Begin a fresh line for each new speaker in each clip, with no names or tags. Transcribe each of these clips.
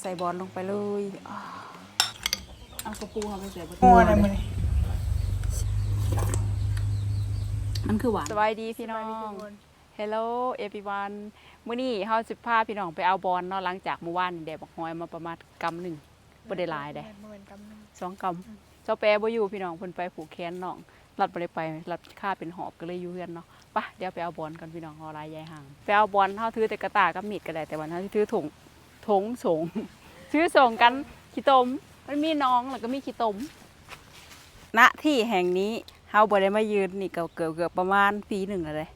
ใส่บอลลงไปเลยอ้าวเอากระปูเอาไปใส่บน
งัวอะไรมัน
มันคือหวาน สบายดีพี่น้อง Hello everyone มื้อนี้เฮาสิพาพี่น้องไปเอาบอลเนาะหลังจากเมื่อวานนี่ได้บักฮอยมาประมาณกำหนึ่งบ่ได้หลายได้
เหมือนกำนึง
สองกำเจ้าแปรบ่อยู่พี่น้องเพิ่นไปผูกแขนน้องรัดบ่ได้ไปรัดค่าเป็นหอบก็เลยอยู่เฮือนเนาะไปะเดี๋ยวไปเอาบอลกันพี่น้องรอลายยายห่างไปเอาบอลเฮาถือแต่กระตายกับมีดก็ได้แต่วันเฮาสิถือถุง ถงสงถือส่งกันขี้ตม มันมีน้องแล้วก็มีขี้ตมณที่แห่งนี้เฮาบ่ได้มายืนนี่ก็เกือบเกือบประมาณปีหนึ่งแล้วเลย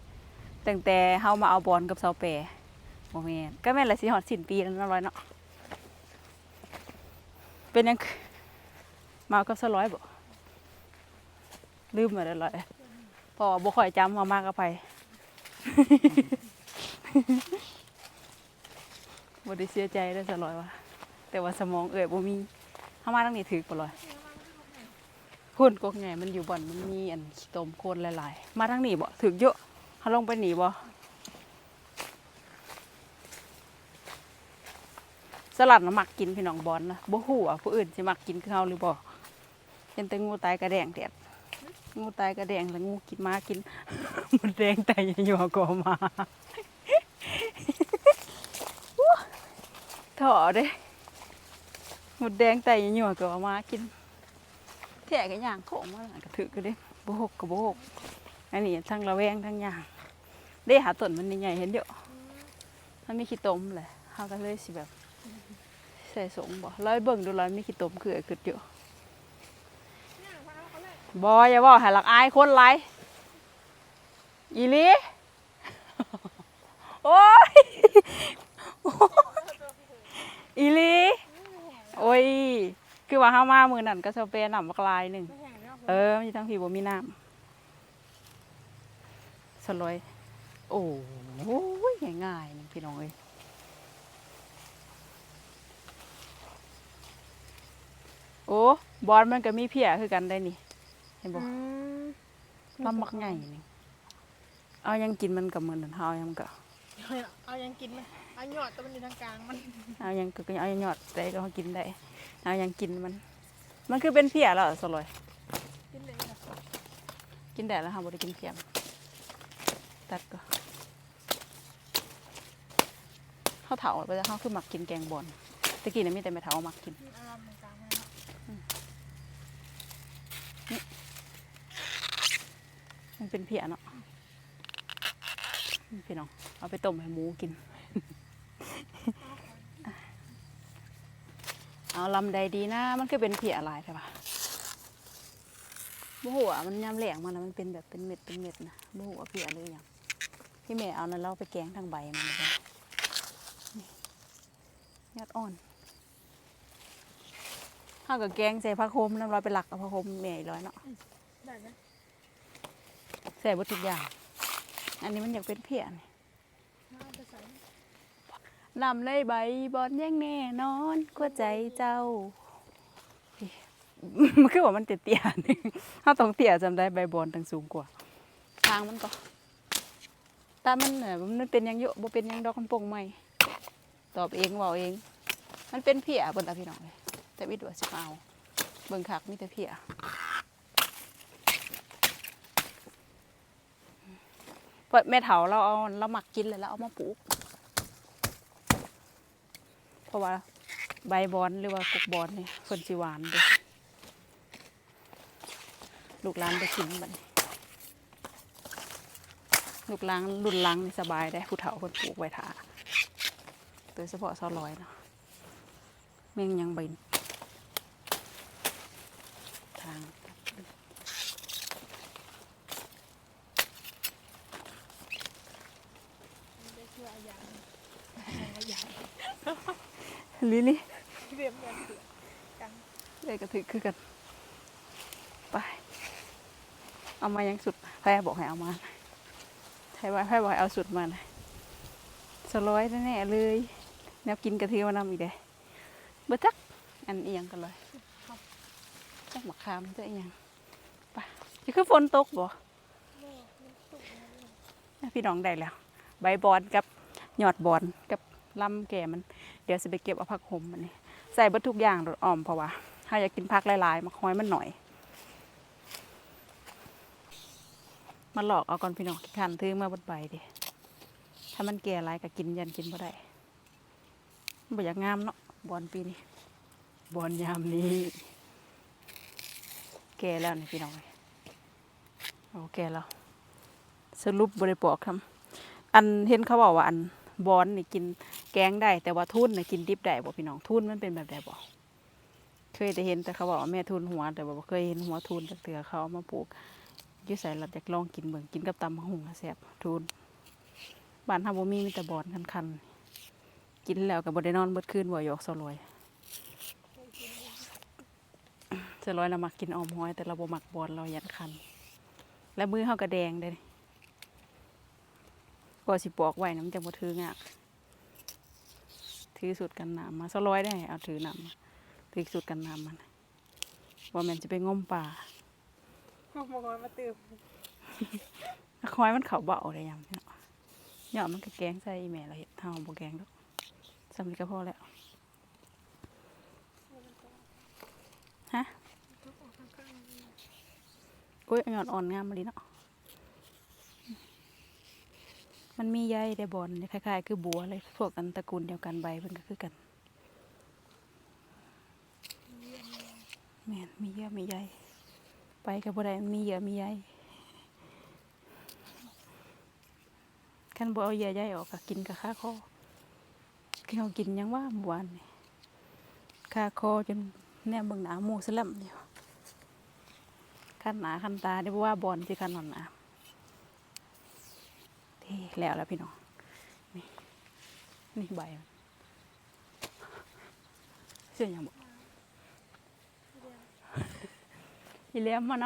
ตั้งแต่เฮามาเอาบอลกับเสาแปรบ่แม่นก็แม่นละสิฮอดสิ้นปีแล้วเนาะร้อยเนาะเป็นหยังคือมาเอากับสร้อยบ่ลืมมาแล้วร้อยเพอบ่ค่อยจำว่ามากับไผ บ่ได้เสียใจเด้สร้อยว่าแต่ว่าสมองเอ่ยบ่มีเฮามาทางนี้ถึกบ่ร้อยพุ่นกกไงมันอยู่บ่อนมันมีอันขี้ตมโคนหลายๆ มาทางนี้บ่ถึกเยอะเขาลงไปหนีบ่สลัดน่ะมักกินพี่น้องบอลนะบ่ฮู้ว่าผู้อื่นสิมักกินคือเฮาหรือบ่เห็นแต่งูตายกระแดงแดดงูตายกระแดงแล้วงูกินมากินมันแดงแต่ยังอยู่ก็มา ถอเด้หมดแดงแต่ยังอยู่ก็เอามากินแท่กันอย่างโค้งมาหลังกระถือก็ได้โบกกับโบกอันนี้ทั้งระแวงทั้งอย่างได้หาต้นมันใหญ่เห็นเดียวมันมีขี้ตมเลยเขาก็เลยสิแบบใส่สงบ่ร้อยเบิ่งดูร้อยมีขี้ตมคือเกิดอยู่บออย่าบอกห้หลักอายคนไรอีลีโอ้ย อีหลีโอ้ย คือว่าห้ามามือนั่นก็สเปรย์น้ำบักลายหนึ่ง เออมีทั้งผีบ่มีน้ำสลอยโอ้โหง่ายๆนี่พี่น้องเอ้ยโอ้บอลมันก็มีเพียคือกันได้นี่ เห็นบ่ลำบักใหญ่นี่เอายังกินมันกับมือนั่นเฮายังก็
เอายังกินไหม เอาหยอดแต่มันอยู่ทางกลางมัน
เอายังก็เอายังยอดได้ก็กินได้เอายังกินมัน มันคือเป็นเพียแล้วสลอย
กินเลย
กินได้แล้วค่ะบริกินเค็มตัดก็ข้าวเถาไปแล้วเขาคือหมักกินแกงบอนตะกี้เนี่ยมีแต่แม่เถาหมักกินมันเป็นเพียเนาะพี่น้องเอาไปต้มให้หมูกิน เอาลำใดดีนะ มันก็เป็นเพียอะไรใช่ปะบูหัวามันยำแหลงมันนะมันเป็นแบบเป็นเม็ดเป็นเม็ดนะบูหัวาเพียเลยอย่างพี่แม่เอานั้นเราไปแกงทางใบมันเลยนี่ยอดอ่อนข้าวกับแกงใส่ผักโขมน้ำร้อยไปหลักเอาผักโขมแม่อีกร้อยเนาะ
ได้ไหม
ใส่บดทุกอย่าง อันนี้มันอยากเป็นเพียนี่
น่าจะใส่
ลำเลยใบบอลยังแน่นอนกว่าใจเจ้า มันคือว่ามันเตี้ยๆนี่ถ้าต้องเตี้ยจำได้ใบบอลตั้งสูงกว่า ทางมันก็ตามันเน่ะมันเป็นยังเยอะบ่เป็นยังดอกมันปงใหม่ตอบเองเว่าเอง มันเป็นเพียบนตาพี่น้องเลยแต่วิดว่าสิเอาเบิ่งคักมีแต่เพียเปิดแม่เถาเราเอาเราหมักกินเลยแล้วเอามาปลูก ราะว่าใบบอนหรือว่ากุกบอนนี่ยคนสิหวานเด้อลูกหลานไปกินบัดนี้ลูกหลานรุ่นหลังนี่สบายได้ผู้เฒ่าคนปลูกไว้ทาโดยเฉพาะซอลอยเนาะแม่งยังใบทาง
เชื่ออายังอายัง
ลิลี่
เรียบแบบเสือกัง
เลยกระถึกคือกัน ไป เอามายังสุดแพ้บอกให้เอามาใช่ว่าแพ้บอกให้เอาสุดมานะสร้อยแน่ๆเลย แนวกินกระเทียมมานำอีกเด้เบื่จัก อันเอียงกันเลยจักมะขามจะเอียงไปจะคือฝนตกบ่พี่น้องได้แล้ว ใบบอนกับ หยอดบอนกับ ลำแก่มัน เดี๋ยวสิไปเก็บเอาผักหอมมันนี่ใส่เบิดทุกอย่างโดดออมเพราะว่าถ้าอยากกินผักหลายๆมาคอยมันหน่อยมาหลอกเอาก่อนพี่น้องขี้ขันถือมาบดใบเดิถ้ามันแก่หลายก็กินยันกินบ่ได้บ่อยากงามเนาะบอนปีนี้บอนยามนี้ แก่แล้วนี่พี่น้องเอ้ยโอแก่แล้วสรุปบริปอกทำอันเห็นเขาบอกว่าอัน บอนนี่กินแกงได้ แต่ว่าทุ่นนี่กินดิบได้บ่พี่น้องทุ่นมันเป็นแบบใดบ่เคยแต่เห็นแต่เขาบอกว่าแม่ทุนหัว แต่ว่าบ่เคยเห็นหัวทุนจากเตือเขาเอามาปลูกยุ่ใส่หลัดอยากลองกินเบิ่งกินกับตำมะฮุงแซ่บทุนบ้านเฮาบ่มีมีแต่บอนคันๆกินแล้วก็บ่ได้นอนเบิดคืนบ่หยอกสลอยสลอยเรามักกินออมหอย แต่เราบ่มักบอนเรายันคัน แล้วมือเฮาก็แดงเด้ ก็สิปอกไว้น้ำจังบ่ถืองากถือสุดกันน้ำมาสร้อยได้เอาถือน้ำมาถือสุดกันน้ำมันว่าแม่นจะไปงมป่า
เอามาก่อนมาตื่ม
คอยมันเขาเบาได้ยังเนาะเนาะมันก็แกงใส่อีแม่เราเห็ดเท่าบ่แกงดอกสำนี้ก็พอแล้วฮะโอ้ยยอดอ่อนงามมาดีเนาะ มันมีใยได้บอลคล้ายๆ คือบัวเลย พวกกันตระกูลเดียวกันใบมันก็คือกันแม่นมีเยื่อมีใยไปกับบ่ได้มันมีเยื่อมีใยคันบ่เอาเยื่อใยออกก็กินกับข้าคอคือเขากินหยังว่าเมื่อวานนี่ข้าคอจนแนมเบิ่งหนาหมูสลัมเดียวคันหนาคันตาได้บ่ว่าบอลสิคันหนอนหนาที่ แล้วแล้วพี่น้อง นี่นี่ใบเสื้อยังบ่อีเลี้ยมมาน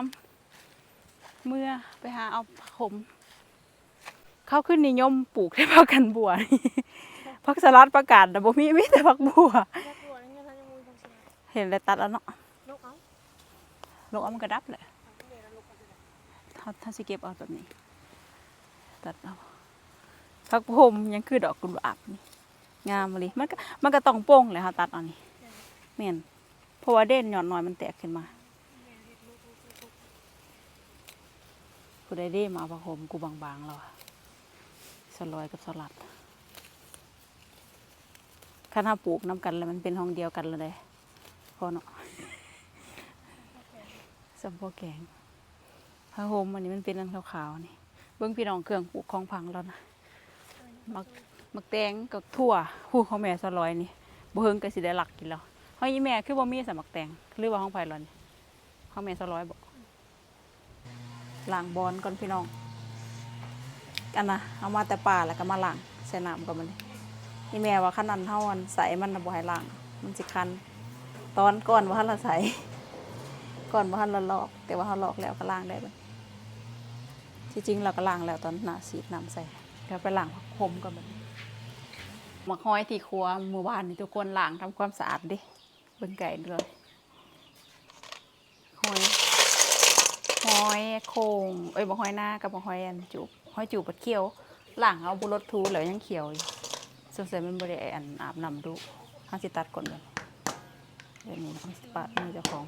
ำเมื่อไปหาเอาขมเขาขึ้นนิยมปลูกได้พักกันบัวนี่พักสลัดประกาศแต่บ่มีมีแต่พักบัว
เห็
นเลยตัดแล้วเนาะ
นกเอา
ลงเอามันกระดับเลยเขาถ้าสิเก็บเอาแบบนี้ตัดเอา พักผมยังคือดอกกุหลาบนี่งามเลยมันก็มันก็ต้องโป่งเลยค่ะตัดเอานี่เม่นเพราะว่าเด่นหย่อนหน่อยมันแตกขึ้นมากูได้เด้มาประคมกูบางๆแล้วอะสลอยกับสลัดคันถ้าปลูกน้ำกันแล้วมันเป็นห้องเดียวกันเลยพอเนาะสมพอแกงผ้าห่มอันนี้มันเป็นอันขาวๆนี่เบิ้องพี่น้องเครื่องปลูกของพังแล้วนะ มักมักแตงกับถั่วผู้ของแม่สลอยนี่บ่เฮิงก็สิได้หลักกินแล้วเฮ้ยอีแม่คือบ่มีสมักแตงหรือว่าห้องไผ่หรอนี่ของแม่สลอยบ่ล้างบอนก่อนพี่น้องกันนะเอามาแต่ป่าแล้วก็มาล้างใส่น้ำก่อนมันนี่แม่ว่าขนาดเท่าอันใส่มันบ่ให้ล้าง มันสิคัน ตอนก่อนว่าเราใส่ก่อนว่าเราลอก แต่ว่าเราลอกแล้วก็ล้างได้บ่ที่จริงเราก็ล้างแล้วตอนหน้าสีน้ำใส่ เดี๋ยวไปล้างผักขมก่อนบันมาห้อยที่ครัวหมู่บ้านนี่ทุกคนล้างทำความสะอาดดิเบิ่งไก่เลยห้อยหอยโคงเอ้ยบ่หอยหน้ากับบ่หอยอันจูบหอยจูบบัดเขียวหลังเอาบุรถทูแล้วยังเขียวอยู่สงสัยมันบ่ได้อันอาบน้ำดูห้าสิตัดก่อนเลยเดี๋ยวนี้ห้าสิปาดมือเจ้าของ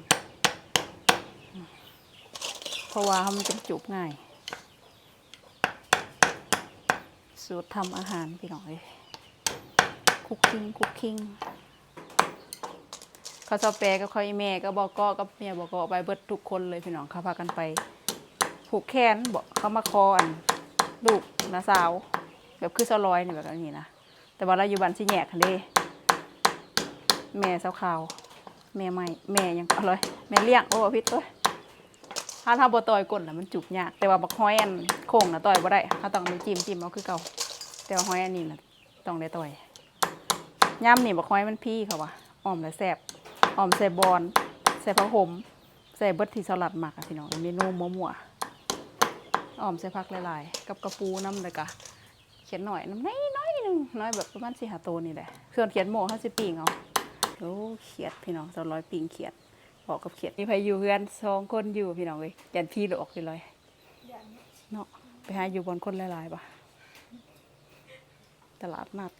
เพราะว่ามันเป็นจูบง่าย สูตรทำอาหารพี่น้องเอ้ยคุกกิ้งคุกกิ้งเขาชอแปลกับเขาอีแม่ก็บอกก็กับเมียบอกก็ไปเบิดทุกคนเลยพี่น้องเขาพากันไป ผูกแขนบอกเขามาคออันลูกนาสาว แบบคือสลอยนี่แบบนี้นะแต่ว่าเราอยู่บ้านสิแยกคันเด้แม่สาวขาวแม่ไม่แม่ยังอร่อยแม่เลี้ยงโอ้พิษเอ้ยถ้าถ้าบ่ต่อยก้นน่ะมันจุกยากแต่ว่าบักฮอยอันโค้งน่ะต่อยบ่ได้ถ้าต้องไปจิ้มจิ้มเอาคือเก่า แต่ว่าฮอยอันนี้น่ะต้องได้ต่อยย่ำนี่บักฮอยมันพี่เขาวะอ้อมแล้วแซ่บหอมใส่บอนใส่ผักหมใส่เบิดที่สลัดหมักอะพี่น้องเมนูมั่วๆหอมใส่ผักหลายๆ กับกระปูน้ำเลยกะเขียนหน่อยน้ำน้อยน้อยหนึงน้อยแบบประมาณสี่หาตัวนี่แหละส่วนเขียนหมูเขาสิปิงเอาโอ้เขียดพี่น้องสองร้อยปิงเขียดบอกกับเขียดมีใครอยู่เพื่อนสองคนอยู่พี่น้องเลยยันพี่หลอกเลยเนาะไปหาอยู่บนคนหลายๆปะ ตลาดนัด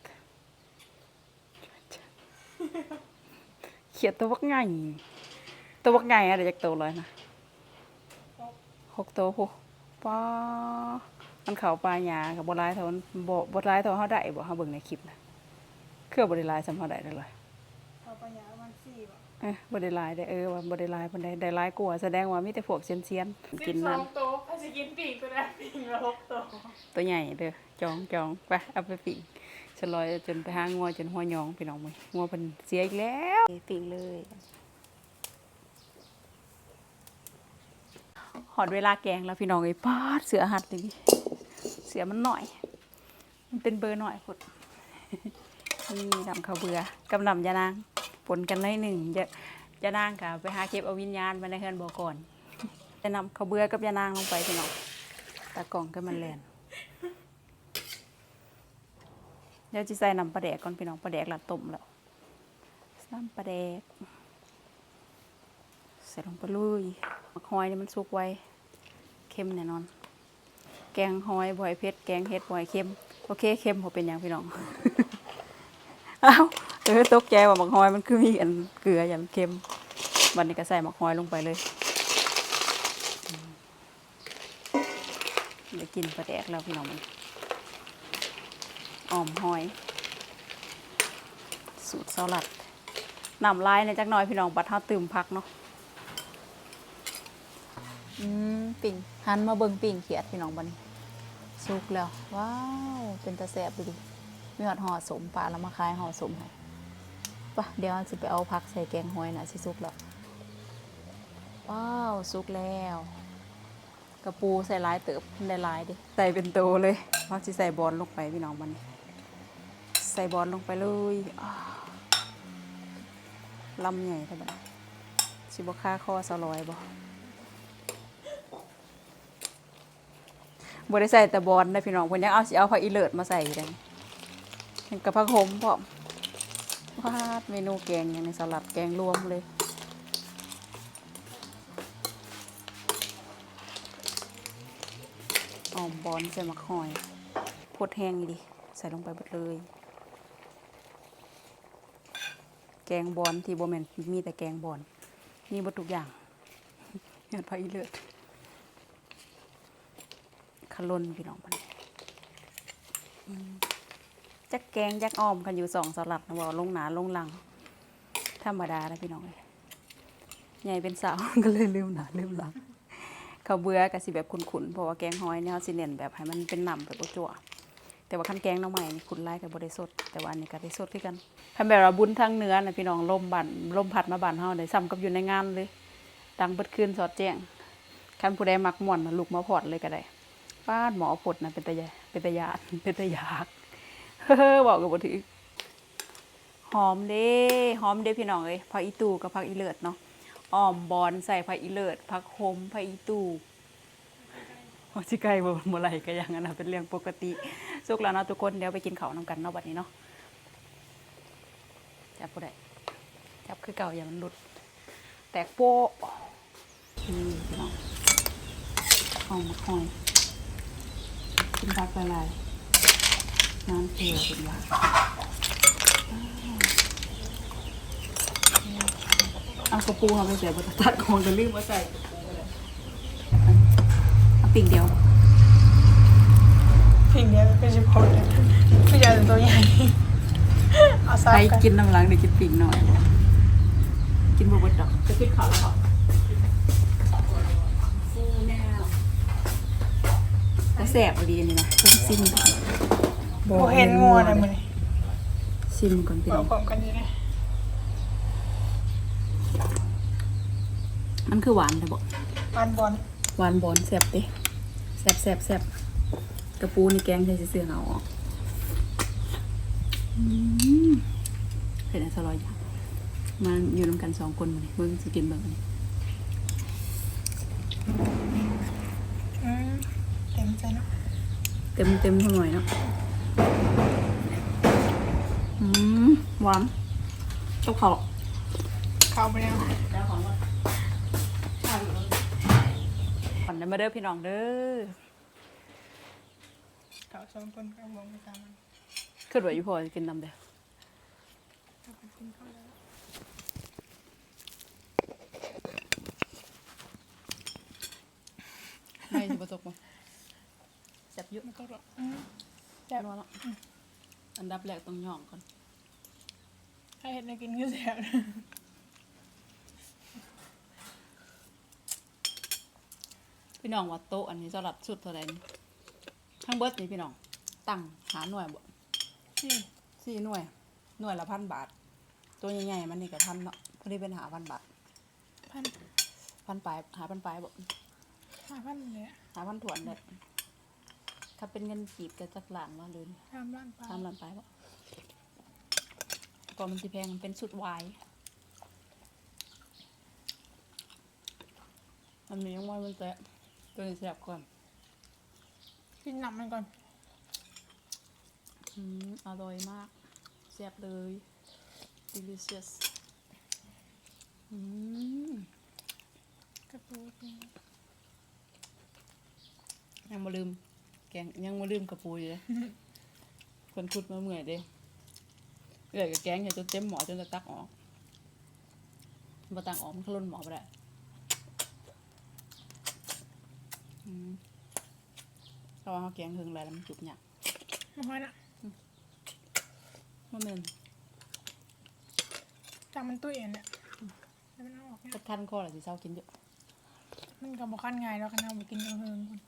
เขียดตัววักไงตัววักไงอะเดี๋ยวจะโตเลยนะหกตัวโหป้อมันเข่าปลาหยากับบรายเท่ามันบ่บรายเท่าเขาได้บ่เขาเบิ่งในคลิปนะเครื่อบริลายสำเขาได้เลย
เอาไปยามันสี่บ่
เอ้ยบริลายได้เออว่าบริลายปานใดได้หลายกว่าแสดงว่ามีแต่พวกเซียนเซียนๆกินนั่น
โต๊ะถ้าจะกินปีกก็ได้ปีกละหกโต๊ะ
ตัวใหญ่เด้อจองจองไปเอาไปปิ่งฉลอยจนไปหางัวจนหัวหยองพี่น้องมื้องัวเพิ่นเสียอีกแล้วปิ่งเลยหอดเวลาแกงแล้วพี่น้องเอ้ยปาดเสือหัดเลยดิเสือมันหน่อย มันเป็นเบอร์หน่อยพดนี่ดำข้าวเบือกับดำยานาง ปนกันหน่อยหนึ่งจะยานางกะไปหาเก็บเอาวิญญาณมาในเฮือนบ่ก่อน จะนำข้าวเบือกับยานางลงไปพี่น้องตากล่องก็มันแลนเดี๋ยวจะใส่น้ำปลาแดกก่อนพี่น้องปลาแดกละต้มแล้วน้ำปลาแดกใส่ลงไปเลยมักหอยนี่มันสุกไวเค็มแน่นอน แกงหอยบ่อยเผ็ดแกงเฮ็ดบ่อยเค็มโอเคเค็มผมเป็นหยังพี่น้องอ้าว ออตกใจว่ามักหอยมันคือมีอันเกลืออย่างเค็มวันนี้ก็ใส่หมักหอยลงไปเลยเดี๋ยวกินปลาแดกแล้วพี่น้องมันอ่อมหอย สูตรสลัดน้ำลายในอยจักหน่อยพี่น้องบัดเฮาตื่มพักเนาะอืมปิ่งหันมาเบิ่งปิ่งเขียดพี่น้องบัดนี้สุกแล้ว ว้าว เป็นตาแสบดูดิมีหอดห่อสมปลาแล้วมาคายห่อสมให้ ปะเดี๋ยวสิไปเอาผักใส่แกงหอยนะสิสุกแล้ว ว้าวสุกแล้ว กระปูใส่หลายเติบได้หลายดิ ใส่เป็นโตเลยเพราะสิใส่บอลลงไปพี่น้องมัน ใส่บอลลงไปเลยลำใหญ่ท่าบัดสิบค่าคอสลอยบ่บ่ได้ใส่แต่บอลนะพี่น้องเพิ่นยังเอาสิเอาผักอีเลิศมาใส่อยู่เลยเห็นกับผักขมพร้อม วาดเมนูแกงอย่างในสลัดแกงรวมเลยออมบอลใส่มะขอยพดแห้งดิ ใส่ลงไปหมดเลย แกงบอลที่โบแมนมีแต่แกงบอลมีหมดทุกอย่างยอดพระอีเลือดขลนพี่น้องมันอืม จักแกงจักอ้อมกันอยู่สองสลัดนะบอกลงหนาลงหลัง ธรรมดาแล้วพี่น้องเลยใหญ่เป็นสาวก็เลยลืมหนาลืมหลังเขาเบื่อกับสิแบบขุนๆเพราะว่าแกงหอยเนี่ยเขาสิเน้นแบบให้มันเป็นหนำแบบบ่จั่วแต่ว่าขั้นแกงน้องใหม่นี่ขุนไล่กับบได้สดแต่ว่าอันนี้ก็ได้สดคือกันคันแบบว่าบุญทางเนื้อนะพี่น้องลมบันลมพัดมาบ้านเฮาได้ซ้ำกับอยู่ในงานเลย ดังเบิดคืนสอดแจ้งคันผู้ใดมักม่วนลุกมาพอดเลยก็ได้ป้าดหมอพดนะเป็นตะยาเป็นตะยาเป็นตะยาก เฮ้อบอกกับบ่ถือหอมเด้หอมเด้พี่น้องเอ้ยผักอีตูกับผักอีเลิศเนาะอ้อมบอลใส่ผักอีเลิศผักโฮมผักอีตูโอ้ชิไก่บ่บ่ไหลก็อย่างนั้นนะเป็นเรื่องปกติสุกแล้วเนาะทุกคนเดี๋ยวไปกินข้าวนำกันเนาะบัดนี้เนาะจับบ่ได้จับคือเก่าอย่ามันหลุด แตกโป๊ะนี่พี่น้องเอมาคอยกินผักละลาย น้ำเกลือเป็นว่าเอากระปูเอาไปใส่บนตัดของจะลืมมาใส่เอาปิ่งเดียว
ปีกเดียวเป็นสิบคนเลยผู้ใหญ่ตัวใหญ่เอาซับ
ใคร
กัน
กินน้ำล้างเดี๋ยวกินปิ่งหน่อย กินบะบดดอกจะกินข้าวแล้วเหรอก็แสบดีนี่นะเป็นซิม
โบเห็นงัวนะมึง
ซิมก่อนพี่
บอ
น้
ก
อง
พร้อมกันนี่นะ
มันคือหวานแต่บอก
บานบอล
หวานบอนแสบเด้แสบแสบแสบกระปูนี่แกงใส่เสื้อเอาออกอืมเป็นอะไรสลอยอย่างมาอยู่นำกันสองคนมาเลยเบิ่งสิกินเบิ่งอันนี้
อืมเต็มใจเนาะ
เต็มเต็มเท่าหน่อยเนาะ อืมหวานเจ้าเขา
เข้าไปแล้ว
แล้วของก่อนก่อนเด้อมาเด้อพี่น้องเด้อ
เขาสองคนก็มองไปตามมัน
ขึ้นไหวอยู่พอจะกินน้ำเด้อ
กินข้าวแล้ว
ไม่สิประสบมั้แซ่บเยอะ
มันก็แบบอืม
แซ่บแล้วอันดับแรกต้องย่องก่อน
ถ้าเห็ดในกินก็แสบ
พี่น้องว่าโต๊ะอันนี้สลัดสุดเท่าไหร่นี่ทั้งเบิดนี่พี่น้อง ตั้งหาหน่วยบ่
นี่
สี่หน่วย หน่วยละพันบาท ตัวใหญ่ๆมันนี่ก็พันเนาะพอดีเป็นหาพันบาท
พัน
พันปลายหาพันปลายบ่
ห้าพันเลยอะ
หาพันถวนเลย ถ้าเป็นเงินกีบก็จักหลานว่าเลย
สามล้านปลา
สามล้านปลายบ่ก่อนมันสิแพงมันเป็นสุดวายมันมียังไงมันแตะตัวนี้แซ่บก่อน
กินหนักมันก่อน
อืมอร่อยมากแซ่บเลย delicious อืม
กระปูกิน
ยังมาลืม แกงยังมาลืมกระปุยเลยคนคุดมาเมื่อยเด้เอื่อยกับแกงเห็นจนเต็มหมอจนจะตักออกมาตักออกมันขลุ่นหมอไปได้อืมเพราะว่าเขาแกงถึงอะไรแล้วมันจุกหยัก
ไม่ค่อยนะ
มันเป็น
จากมันตุ้ยเองเนี่ยแล้วมันเอาออกเนี่ย
กระทันคออะไรสิเศร้ากินเยอะ
มันก็บอกขั้นไงแล้วคันเอาไปกินเฮิงๆคน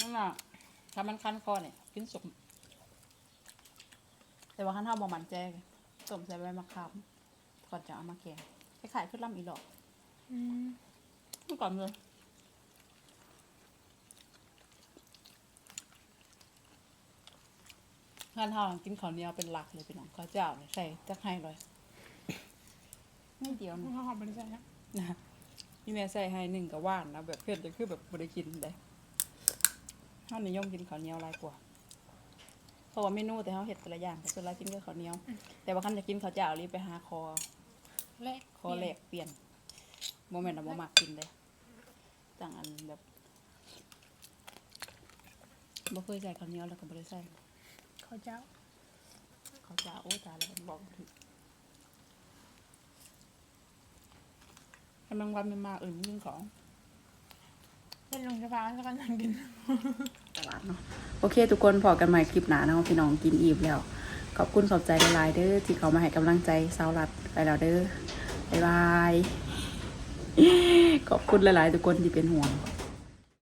นั่นน่ะถ้ามันคันคอเนี่ยกินสุก แต่ว่าขั้นเท่าบอมันแจ้งต้มใส่ใบมะขามก่อนจะเอามาแกงไปขายขึ้นลำอีหลอก
อืม
เมื่อก่อนเลยงานเท่ากินข้าวเหนียวเป็นหลักเลยพี่น้องข้าวเจ้าเนี่ยใส่จักให้เลยไม่เดียว
มัน
นะ
เขาหอมบริษัทนะ
นะนี่แม่ใส่ให้หนึ่งกับว่านนะแบบเพื่อนจะคือแบบบริกินได้ เท่านิยมกินข้าวเหนียวหลายกว่า เพราะว่าเมนูแต่เขาเห็ดแต่ละอย่างแต่ส่วนเรากินก็ข้าวเหนียว แต่ว่าคันจะกินข้าวเจ้ารีบไปหาคอ
แรก
คอแหลกเปลี่ยนโมเมนต์อะโมมักกินเลยต่างอันแบบบ่เคยใส่ข้าวเหนียวแล้วก็บ่ได้ใส่
ข้าวเจ้า
ข้าวเจ้าโอ้ตายแล้วมันบอกบ่ถูกกำลังวันมันมาอื่นยิ่งของ
เป็นลงสะพานแล้วก็นั่งกิน
ลาดเนาะโอเค ทุกคนพอกันใหม่คลิปหนาเนาะพี่น้องกินอีบแล้ว ขอบคุณขอบใจหลายเด้อที่เขามาให้กำลังใจสาวรัดไปแล้วเด้อบ๊ายบาย ขอบคุณหลาย ๆ ทุกคนที่เป็นห่วง